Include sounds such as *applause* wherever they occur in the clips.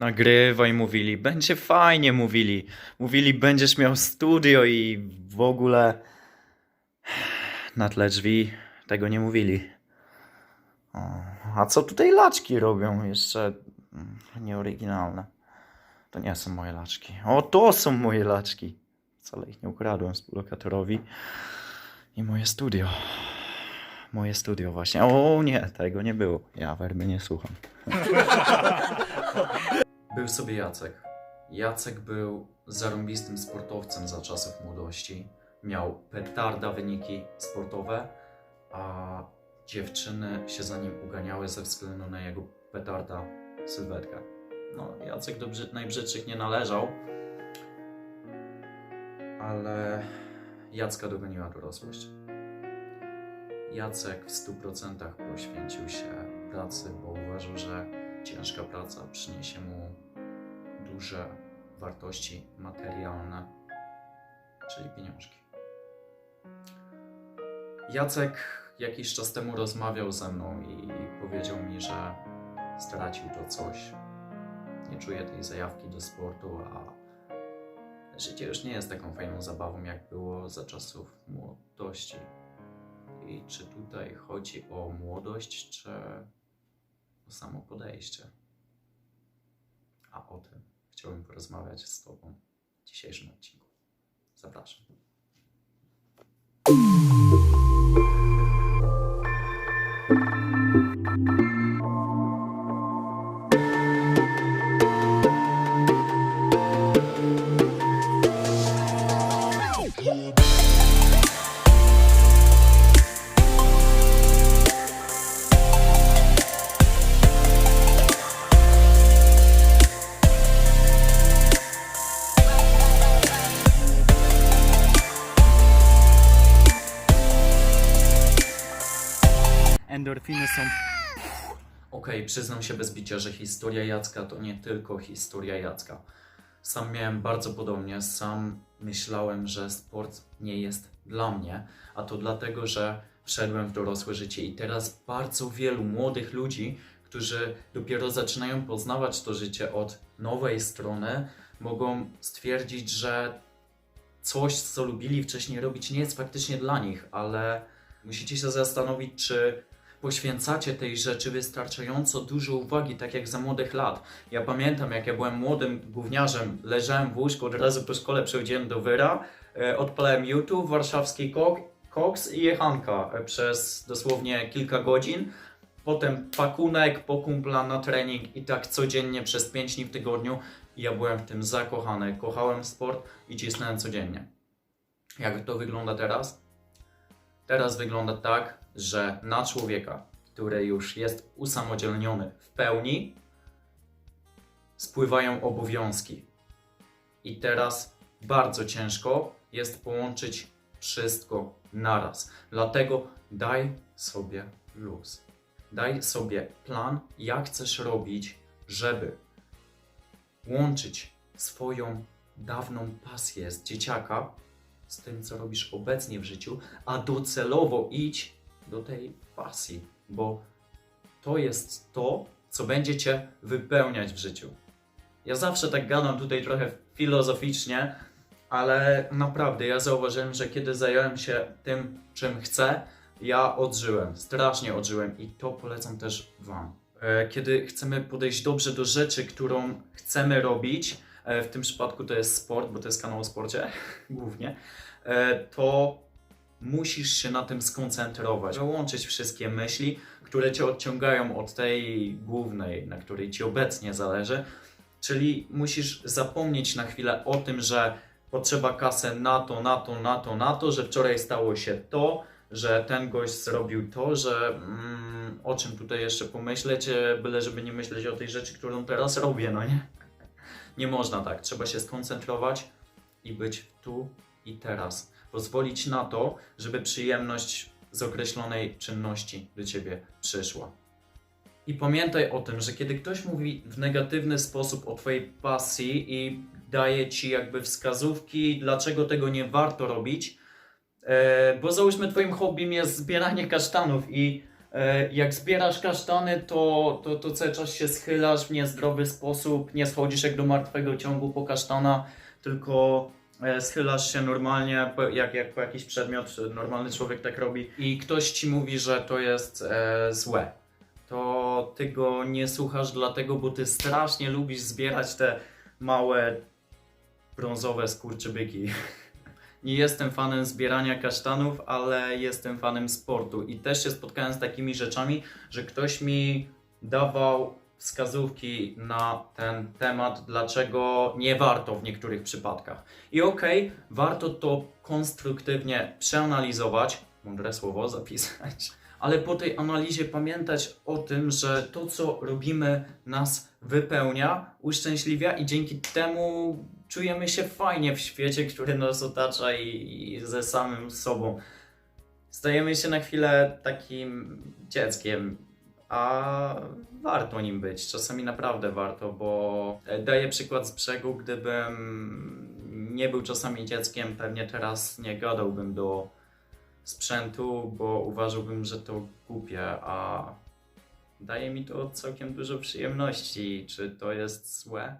Nagrywaj, mówili, będzie fajnie, mówili. Mówili, będziesz miał studio i w ogóle na tle drzwi tego nie mówili. A co tutaj laczki robią jeszcze mm, nieoryginalne? To nie są moje laczki. O, to są moje laczki. Wcale ich nie ukradłem współlokatorowi. I moje studio. Moje studio właśnie. O nie, tego nie było. Ja werby nie słucham. *laughs* Był sobie Jacek. Jacek był zarąbistym sportowcem za czasów młodości. Miał petarda wyniki sportowe, a dziewczyny się za nim uganiały ze względu na jego petarda sylwetkę. No, Jacek do brzy- najbrzydszych nie należał, ale Jacka dogoniła dorosłość. Jacek w 100% poświęcił się pracy, bo uważał, że ciężka praca przyniesie mu duże wartości materialne, czyli pieniążki. Jacek jakiś czas temu rozmawiał ze mną i powiedział mi, że stracił to coś. Nie czuje tej zajawki do sportu, a życie już nie jest taką fajną zabawą, jak było za czasów młodości. I czy tutaj chodzi o młodość, czy o samo podejście? A o tym chciałbym porozmawiać z Tobą w dzisiejszym odcinku. Zapraszam. Endorfiny są. Okej, przyznam się bez bicia, że historia Jacka to nie tylko historia Jacka. Sam miałem bardzo podobnie, sam myślałem, że sport nie jest dla mnie, a to dlatego, że wszedłem w dorosłe życie i teraz bardzo wielu młodych ludzi, którzy dopiero zaczynają poznawać to życie od nowej strony, mogą stwierdzić, że coś, co lubili wcześniej robić, nie jest faktycznie dla nich, ale musicie się zastanowić, czy poświęcacie tej rzeczy wystarczająco dużo uwagi, tak jak za młodych lat. Ja pamiętam, jak ja byłem młodym gówniarzem, leżałem w łóżku, od razu po szkole przechodziłem do Wyra, e, odpalałem YouTube, warszawski kok, koks i jechanka e, przez dosłownie kilka godzin. Potem pakunek po kumpla na trening i tak codziennie przez 5 dni w tygodniu. Ja byłem w tym zakochany, kochałem sport i cisnąłem codziennie. Jak to wygląda teraz? Teraz wygląda tak, że na człowieka, który już jest usamodzielniony w pełni, spływają obowiązki. I teraz bardzo ciężko jest połączyć wszystko naraz. Dlatego daj sobie luz. Daj sobie plan, jak chcesz robić, żeby łączyć swoją dawną pasję z dzieciaka z tym, co robisz obecnie w życiu, a docelowo idź do tej pasji, bo to jest to, co będzie cię wypełniać w życiu. Ja zawsze tak gadam tutaj trochę filozoficznie, ale naprawdę ja zauważyłem, że kiedy zająłem się tym, czym chcę, ja odżyłem, strasznie odżyłem i to polecam też Wam. E, Kiedy chcemy podejść dobrze do rzeczy, którą chcemy robić, e, w tym przypadku to jest sport, bo to jest kanał o sporcie *laughs* głównie, e, to musisz się na tym skoncentrować, wyłączyć wszystkie myśli, które cię odciągają od tej głównej, na której ci obecnie zależy. Czyli musisz zapomnieć na chwilę o tym, że potrzeba kasę na to, na to, na to, na to, że wczoraj stało się to, że ten gość zrobił to, że mm, o czym tutaj jeszcze pomyśleć, byle żeby nie myśleć o tej rzeczy, którą teraz robię, no nie? Nie można tak. Trzeba się skoncentrować i być tu i teraz. Pozwolić na to, żeby przyjemność z określonej czynności do ciebie przyszła. I pamiętaj o tym, że kiedy ktoś mówi w negatywny sposób o Twojej pasji i daje Ci jakby wskazówki, dlaczego tego nie warto robić, e, bo załóżmy Twoim hobbym jest zbieranie kasztanów i E, Jak zbierasz kasztany, to, to, to cały czas się schylasz w niezdrowy sposób, nie schodzisz jak do martwego ciągu po kasztana, tylko schylasz się normalnie, jak, jak jakiś przedmiot, normalny człowiek tak robi i ktoś ci mówi, że to jest e, złe. To ty go nie słuchasz dlatego, bo ty strasznie lubisz zbierać te małe brązowe skurczybyki. *laughs* Nie jestem fanem zbierania kasztanów, ale jestem fanem sportu i też się spotkałem z takimi rzeczami, że ktoś mi dawał wskazówki na ten temat, dlaczego nie warto w niektórych przypadkach. I okej, warto to konstruktywnie przeanalizować, mądre słowo zapisać, ale po tej analizie pamiętać o tym, że to, co robimy, nas wypełnia, uszczęśliwia i dzięki temu czujemy się fajnie w świecie, który nas otacza i, i ze samym sobą. Stajemy się na chwilę takim dzieckiem, a warto nim być. Czasami naprawdę warto, bo daję przykład z brzegu, gdybym nie był czasami dzieckiem, pewnie teraz nie gadałbym do sprzętu, bo uważałbym, że to głupie, a daje mi to całkiem dużo przyjemności. Czy to jest złe?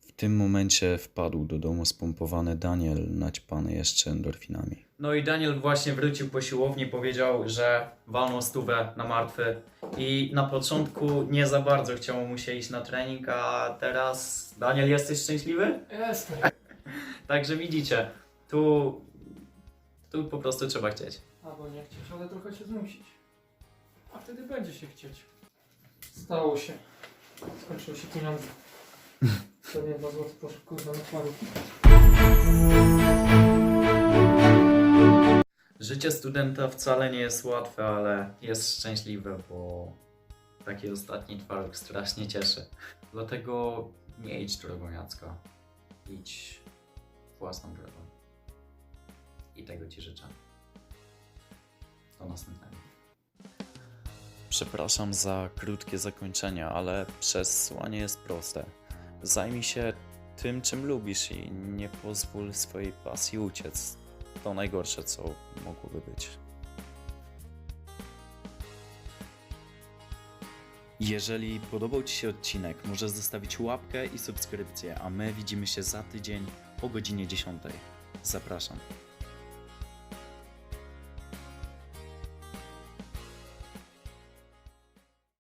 W tym momencie wpadł do domu spompowany Daniel, naćpany jeszcze endorfinami. No i Daniel właśnie wrócił po siłowni, powiedział, że walnął stówę na martwy i na początku nie za bardzo chciało mu się iść na trening, a teraz Daniel jesteś szczęśliwy? Jestem. *laughs* Także widzicie, tu, tu po prostu trzeba chcieć. Albo nie chcieć, ale trochę się zmusić. A wtedy będzie się chcieć. Stało się. Skończyły się pieniądze. Pewnie 2 zł proszę kurwa na paru. Życie studenta wcale nie jest łatwe, ale jest szczęśliwe, bo taki ostatni twaróg strasznie cieszy. Dlatego nie idź drogą Jacka. Idź własną drogą. I tego Ci życzę. Do następnego. Przepraszam za krótkie zakończenie, ale przesłanie jest proste. Zajmij się tym, czym lubisz i nie pozwól swojej pasji uciec. To najgorsze, co mogłoby być. Jeżeli podobał Ci się odcinek, możesz zostawić łapkę i subskrypcję, a my widzimy się za tydzień o godzinie 10. Zapraszam.